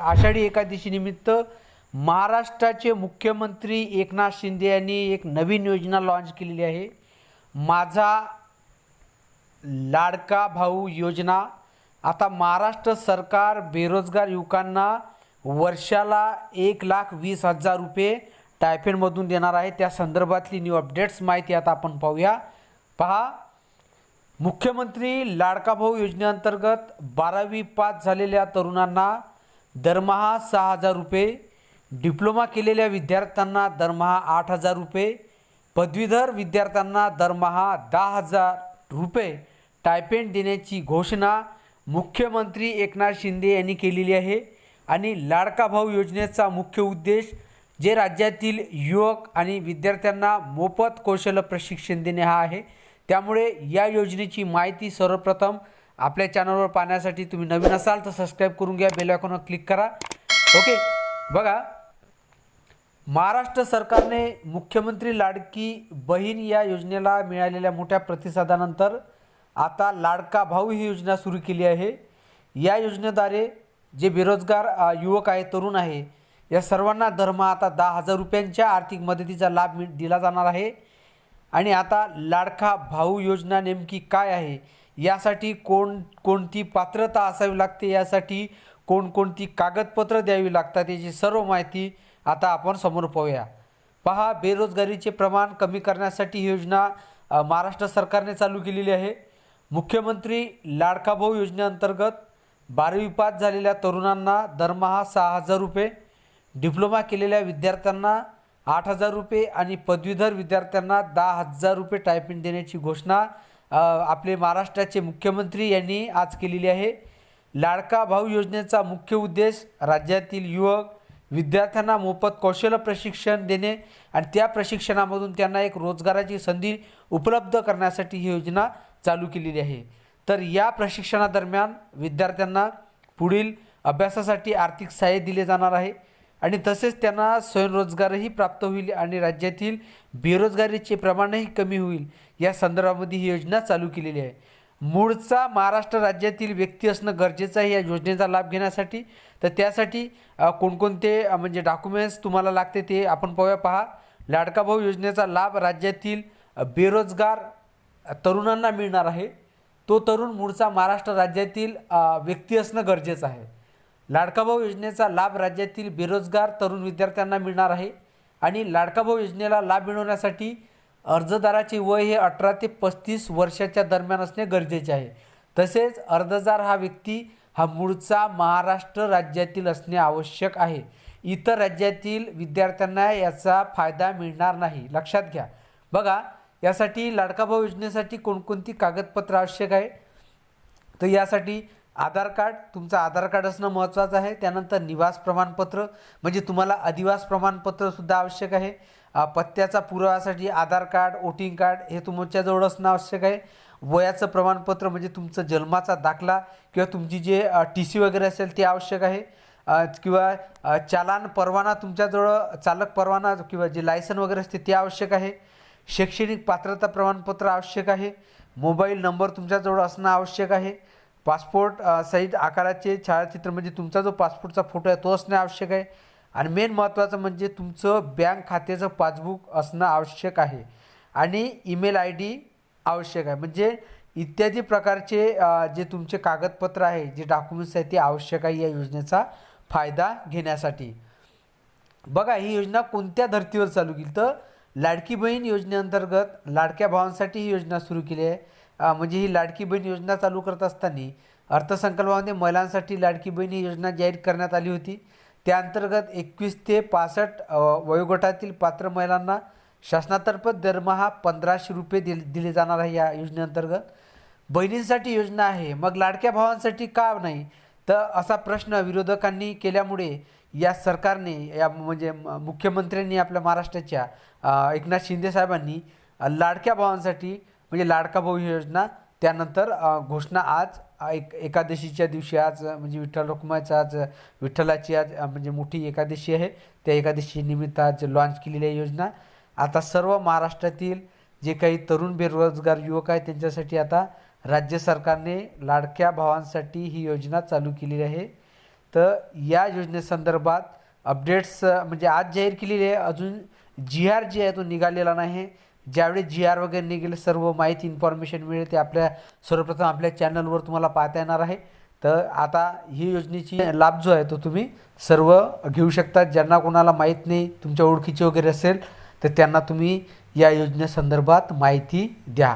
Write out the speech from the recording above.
आषाढी एकादशी निमित्त महाराष्ट्राचे मुख्यमंत्री एकनाथ शिंदे यांनी एक नवीन योजना लॉन्च केलेली आहे. माझा लाडका भाऊ योजना. आता महाराष्ट्र सरकार बेरोजगार युवकांना वर्षाला एक लाख वीस हजार रुपये टायफेडमधून देणार आहे. त्या संदर्भातली न्यू अपडेट्स माहिती आता आपण पाहूया. पहा मुख्यमंत्री लाडका भाऊ योजनेअंतर्गत बारावी पास झालेल्या तरुणांना दरमहा सहा हजार रुपये डिप्लोमा केलेल्या विद्यार्थ्यांना दरमहा आठ हजार रुपये पदवीधर विद्यार्थ्यांना दरमहा दहा हजार रुपये टायपेंड देण्याची घोषणा मुख्यमंत्री एकनाथ शिंदे यांनी केलेली आहे आणि लाडका भाऊ योजनेचा मुख्य उद्देश जे राज्यातील युवक आणि विद्यार्थ्यांना मोफत कौशल्य प्रशिक्षण देणे हा आहे. त्यामुळे या योजनेची माहिती सर्वप्रथम आपल्या चॅनलवर पाहण्यासाठी तुम्ही नवीन असाल तर सबस्क्राईब करून घ्या बेल आयकॉनवर क्लिक करा. ओके बघा. महाराष्ट्र सरकारने मुख्यमंत्री लाडकी बहीण या योजनेला मिळालेल्या मोठ्या प्रतिसादानंतर आता लाडका भाऊ ही योजना सुरू केली आहे. या योजनेद्वारे जे बेरोजगार युवक आहे तरुण आहे या सर्वांना दरमहा आता दहा हजार रुपयांच्या आर्थिक मदतीचा लाभ मिळ दिला जाणार आहे. आणि आता लाडका भाऊ योजना नेमकी काय आहे? यासाठी कोण कोणती पात्रता असावी लागते यासाठी कोणकोणती कागदपत्र द्यावी लागतात याची सर्व माहिती आता आपण समोर पाहूया. पहा बेरोजगारीचे प्रमाण कमी करण्यासाठी ही योजना महाराष्ट्र सरकारने चालू केलेली आहे. मुख्यमंत्री लाडका भाऊ योजनेअंतर्गत बारावी पास झालेल्या तरुणांना दरमहा सहा हजार रुपये डिप्लोमा केलेल्या विद्यार्थ्यांना आठ हजार रुपये आणि पदवीधर विद्यार्थ्यांना दहा हजार रुपये टायपिंग देण्याची घोषणा आपले महाराष्ट्राचे मुख्यमंत्री यांनी आज केलेली आहे. लाडका भाऊ योजनेचा मुख्य उद्देश राज्यातील युवक विद्यार्थ्यांना मोफत कौशल्य प्रशिक्षण देणे आणि त्या प्रशिक्षणामधून त्यांना एक रोजगाराची संधी उपलब्ध करण्यासाठी ही योजना चालू केलेली आहे. तर या प्रशिक्षणादरम्यान विद्यार्थ्यांना पुढील अभ्यासासाठी आर्थिक सहाय्य दिले जाणार आहे. आणि तसेच त्यांना स्वयंरोजगारही प्राप्त होईल आणि राज्यातील बेरोजगारीचे प्रमाणही कमी होईल. या संदर्भामध्ये ही योजना चालू केलेली आहे. मूळचा महाराष्ट्र राज्यातील व्यक्ती असणं गरजेचं आहे या योजनेचा लाभ घेण्यासाठी. तर त्यासाठी कोणकोणते म्हणजे डॉक्युमेंट्स तुम्हाला लागते ते आपण पाहूया. पहा लाडका भाऊ योजनेचा लाभ राज्यातील बेरोजगार तरुणांना मिळणार आहे. तो तरुण मूळचा महाराष्ट्र राज्यातील व्यक्ती असणं गरजेचं आहे. लाडकाभाऊ योजनेचा लाभ राज्यातील बेरोजगार तरुण विद्यार्थ्यांना मिळणार आहे आणि लाडकाभाऊ योजनेला लाभ मिळवण्यासाठी अर्जदाराचे वय हे अठरा ते पस्तीस वर्षाच्या दरम्यान असणे गरजेचे आहे. तसेच अर्जदार हा व्यक्ती हा मूळचा महाराष्ट्र राज्यातील असणे आवश्यक आहे. इतर राज्यातील विद्यार्थ्यांना याचा फायदा मिळणार नाही. लक्षात घ्या. बघा यासाठी लाडकाभाऊ योजनेसाठी कोणकोणती कागदपत्र आवश्यक आहे? तर यासाठी आधार कार्ड तुमचं आधार कार्ड असणं महत्त्वाचं आहे. त्यानंतर निवास प्रमाणपत्र म्हणजे तुम्हाला अधिवास प्रमाणपत्रसुद्धा आवश्यक आहे. पत्त्याचा पुरावासाठी आधार कार्ड वोटिंग कार्ड हे तुमच्याजवळ असणं आवश्यक आहे. वयाचं प्रमाणपत्र म्हणजे तुमचं जन्माचा दाखला किंवा तुमची जे टी सी वगैरे असेल ते आवश्यक आहे. किंवा चालान परवाना तुमच्याजवळ चालक परवाना किंवा जे लायसन वगैरे असते ते आवश्यक आहे. शैक्षणिक पात्रता प्रमाणपत्र आवश्यक आहे. मोबाईल नंबर तुमच्याजवळ असणं आवश्यक आहे. पासपोर्ट साईज आकाराचे छायाचित्र म्हणजे तुमचा जो पासपोर्टचा फोटो आहे तो असणे आवश्यक आहे. आणि मेन महत्त्वाचं म्हणजे तुमचं बँक खात्याचं पासबुक असणं आवश्यक आहे. आणि ईमेल आय डी आवश्यक आहे. म्हणजे इत्यादी प्रकारचे जे तुमचे कागदपत्र आहे जे डॉक्युमेंट्स आहे ते आवश्यक आहे या योजनेचा फायदा घेण्यासाठी. बघा ही योजना कोणत्या धर्तीवर चालू केली? तर लाडकी बहीण योजनेअंतर्गत लाडक्या भावांसाठी ही योजना सुरू केली आहे. म्हणजे ही लाडकी बहीण योजना चालू करत असताना अर्थसंकल्पामध्ये महिलांसाठी लाडकी बहीण ही योजना जाहीर करण्यात आली होती. त्या अंतर्गत एकवीस ते पासष्ट वयोगटातील पात्र महिलांना शासनातर्फे दरमहा पंधराशे रुपये दिले दिले जाणार आहे या योजनेअंतर्गत. बहिणींसाठी योजना आहे मग लाडक्या भावांसाठी का नाही? तर असा प्रश्न विरोधकांनी केल्यामुळे या सरकारने या म्हणजे म- मुख्यमंत्र्यांनी आपल्या महाराष्ट्राच्या एकनाथ शिंदे साहेबांनी लाडक्या भावांसाठी म्हणजे लाडका भाऊ ही योजना त्यानंतर घोषणा आज एक एकादशीच्या दिवशी आज म्हणजे विठ्ठल रुक्माईचा आज विठ्ठलाची आज म्हणजे मोठी एकादशी आहे. त्या एकादशी निमित्त आज लॉन्च केलेली आहे योजना. आता सर्व महाराष्ट्रातील जे काही तरुण बेरोजगार युवक आहेत त्यांच्यासाठी आता राज्य सरकारने लाडक्या भावांसाठी ही योजना चालू केलेली आहे. तर या योजनेसंदर्भात अपडेट्स म्हणजे आज जाहीर केलेली आहे. अजून जी आर जी आहे तो निघालेला नाही. ज्यावेळी जी आर वगैरे निघेल सर्व माहिती इन्फॉर्मेशन मिळेल ते आपल्या सर्वप्रथम आपल्या चॅनलवर तुम्हाला पाहता येणार आहे. तर आता ही योजनेची लाभ जो आहे तो तुम्ही सर्व घेऊ शकता. ज्यांना कोणाला माहीत नाही तुमच्या ओळखीची वगैरे असेल तर त्यांना तुम्ही या योजनेसंदर्भात माहिती द्या.